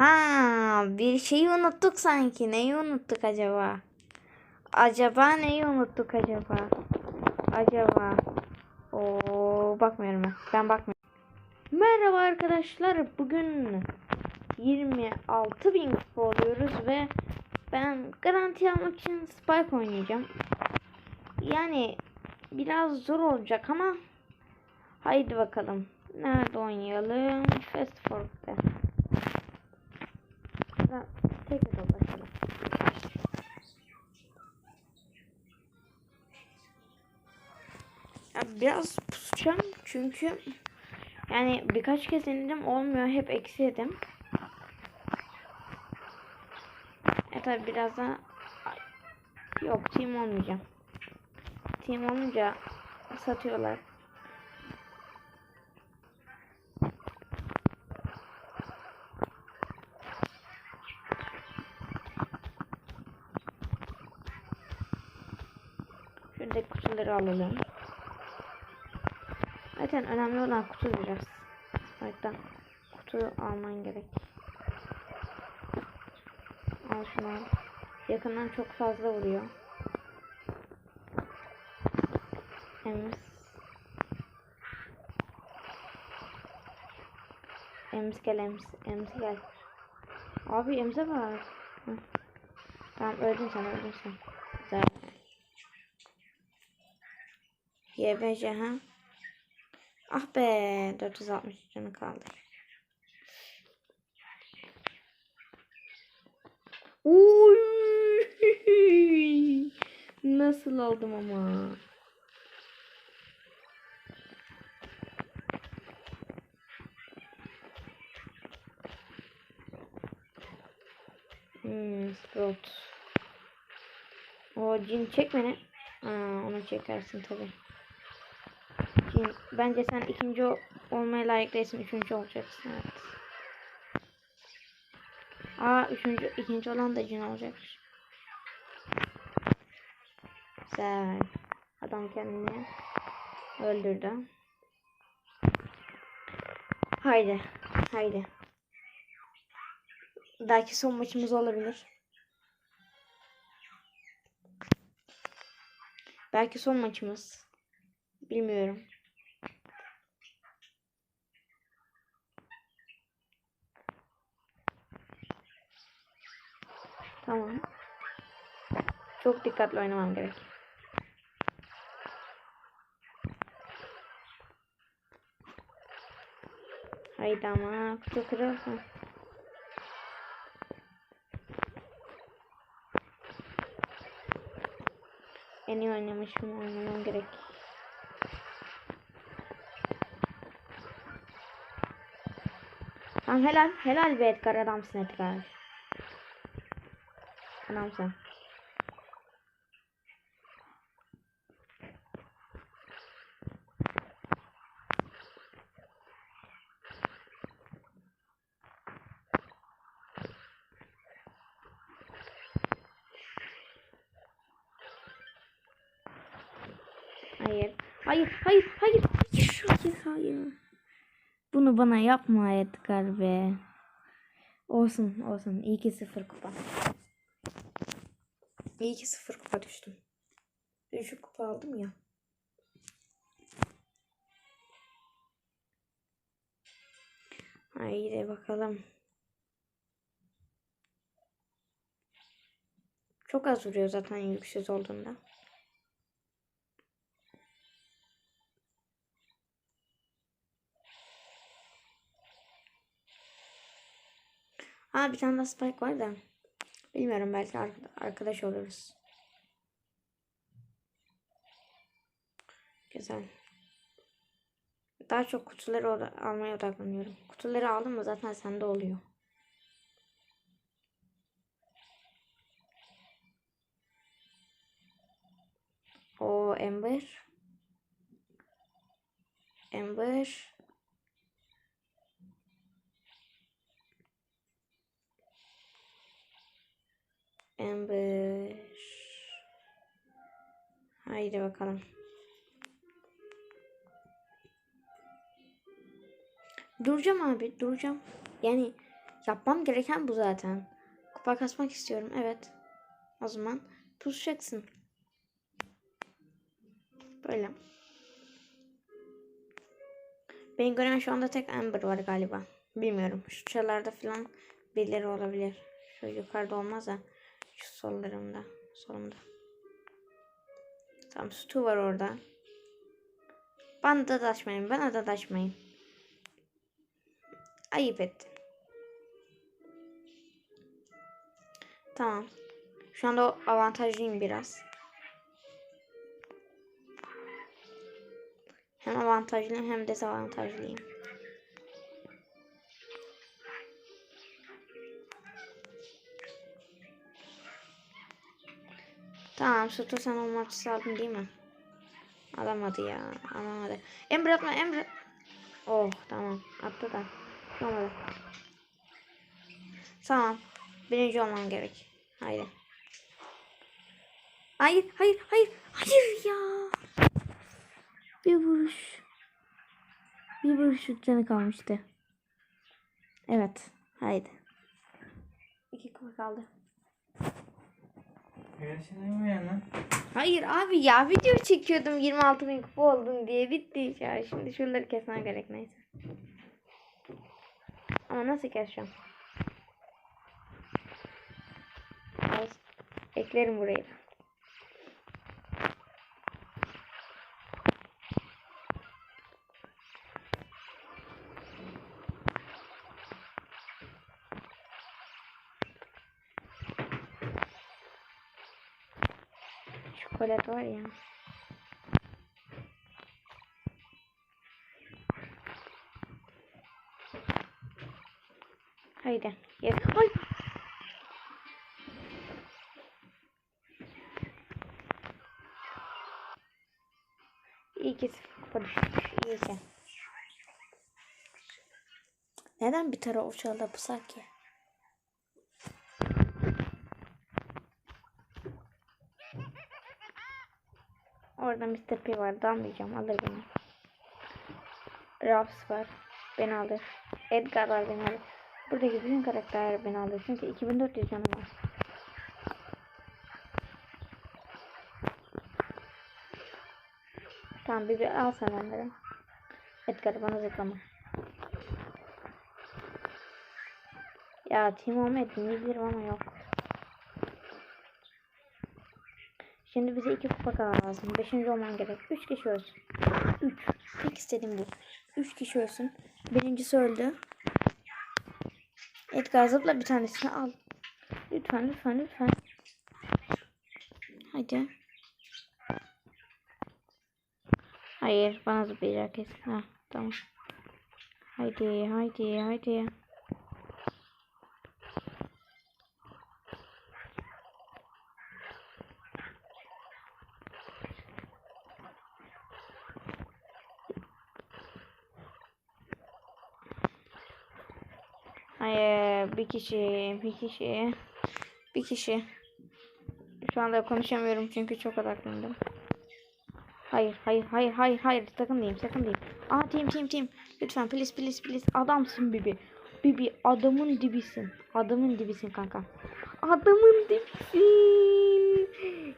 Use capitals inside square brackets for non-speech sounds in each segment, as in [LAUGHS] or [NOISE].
Ha, bir şeyi unuttuk sanki. Neyi unuttuk acaba? Acaba neyi unuttuk acaba? Acaba. Oo, bakmıyorum ben. Ben bakmıyorum. Merhaba arkadaşlar. Bugün 26 bin kupa oluyoruz ve ben garanti almak için Spike oynayacağım. Yani biraz zor olacak ama haydi bakalım. Nerede oynayalım? Fast Forward'da. Ha, Tekrar başlayalım. Ya biraz pusacağım çünkü yani birkaç kez denedim olmuyor hep eksi yedim. E tabi birazdan Ay, yok team olmayacağım. Team olunca satıyorlar. Kutuları alalım. Zaten önemli olan kutu biraz. Hatta kutu alman gerek. Al şunu al. Yakından çok fazla vuruyor. Ems. Ems gel Ems. Ems gel. Abi Ems'e bak. Hı. Tamam öldün sen öldün sen. Güzel. YBC ha. Ah be 460 canı kaldı. Uy! [LAUGHS] Nasıl oldum ama? Hmm, Sprout. O cin çek beni. Aa, onu çekersin tabi. Cin, bence sen ikinci ol- olmaya layık değilsin. Üçüncü olacaksın. Evet. Aa üçüncü, ikinci olan da cin olacak. Güzel. Adam kendini öldürdü. Haydi. Haydi. Belki son maçımız olabilir. Belki son maçımız. Bilmiyorum. Tamam. Çok dikkatli oynamam gerek. Haydi ama kutu kırılsın. En iyi oynamışım oynamam gerek. Tamam helal. Helal be Edgar adamsın Edgar. Adamsın. Hayır. Hayır, hayır, hayır. Hayır, hayır, hayır. Bunu bana yapma Edgar be. Olsun, olsun. İyi ki sıfır kupa. İyi ki sıfır kupa düştüm. Düşük kupa aldım ya. Haydi bakalım. Çok az vuruyor zaten yüksüz olduğunda. Aa bir tane daha spike var da. Bilmiyorum belki ar- arkadaş oluruz. Güzel. Daha çok kutuları almaya odaklanıyorum. Kutuları aldım mı zaten sende oluyor. O Ember. Ember. Ember. Haydi bakalım. Duracağım abi duracağım. Yani Yapmam gereken bu zaten. Kupa kasmak istiyorum. Evet. O zaman pusacaksın. Böyle. Beni gören şu anda tek Amber var galiba. Bilmiyorum. Şu çalarda falan birileri olabilir. Şu yukarıda olmaz da. Şu sollarımda. Solumda. Tamam Stu var orada. Bana da daşmayın. Bana da daşmayın. Ayıp ettin. Tamam. Şu anda avantajlıyım biraz. Hem avantajlıyım hem dezavantajlıyım. Tamam Sutu sen o maçı aldın değil mi? Alamadı ya. Alamadı. Emre atma Emre. Oh tamam. Attı da. Olmadı. Tamam. Birinci olmam gerek. Haydi. Hayır, hayır, hayır. Hayır ya. Bir vuruş. Bir vuruş canı kalmıştı. Evet. Haydi. İki kupa kaldı. Hayır abi ya video çekiyordum 26 bin kupa oldum diye bitti ya. Şimdi şuraları kesmem gerek neyse. Ama nasıl keseceğim? Eklerim burayı. Çikolat var ya. Haydi. Yes. Ay. İyi ki sıfır. İyi ki. Neden bir tara uçalda pusak ki? Orada Mr. P var. Dalmayacağım. Alır beni. Ruffs var. Beni alır. Edgar var beni alır. Buradaki bütün karakterler beni alır. Çünkü 2400 canım var. Tamam bir, bir al sen onları. Edgar bana zıplama. Ya Team Ahmet bilirim ama yok. Şimdi bize iki kupa lazım. Beşinci olman gerek. Üç kişi ölsün. Üç. Tek istediğim bu. Üç kişi ölsün. Birincisi öldü. Edgar zıpla bir tanesini al. Lütfen lütfen lütfen. Hadi. Hayır bana zıplayacak kesin. Ha, tamam. Haydi haydi haydi. Hayır bir kişi bir kişi bir kişi. Şu anda konuşamıyorum çünkü çok odaklıydım. Hayır hayır hayır hayır hayır sakın diyeyim sakın diyeyim. Aa team team team. Lütfen please please please adamsın Bibi. Bibi adamın dibisin. Adamın dibisin kanka. Adamın dibisin.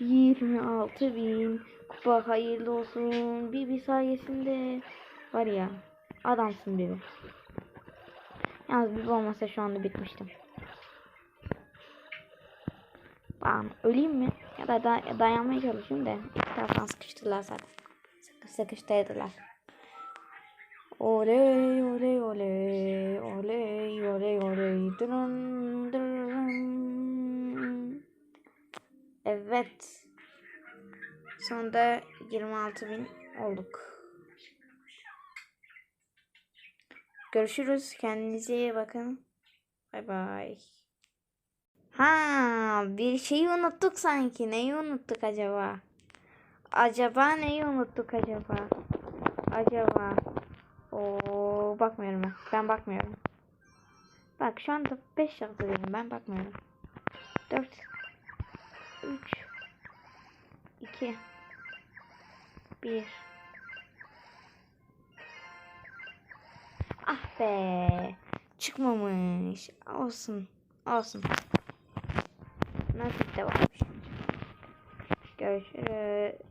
26 bin. Kupa hayırlı olsun. Bibi sayesinde. Var ya adamsın Bibi. Yalnız Bibi olmasa şu anda bitmiştim. Ben öleyim mi? Ya da, da dayanmaya çalışayım da iki taraftan sıkıştılar zaten. Sıkı sıkıştırdılar. Oley oley oley oley oley oley dırın dırın. Evet. Sonunda 26 bin olduk. Görüşürüz. Kendinize iyi bakın. Bay bay. Ha, bir şeyi unuttuk sanki. Neyi unuttuk acaba? Acaba neyi unuttuk acaba? Acaba. Oo, bakmıyorum ben. Ben bakmıyorum. Bak şu anda 5 yaptırıyorum. Ben bakmıyorum. 4 3 2 1 Ah be. Çıkmamış. Olsun. Olsun. Nasip de varmış. Görüşürüz.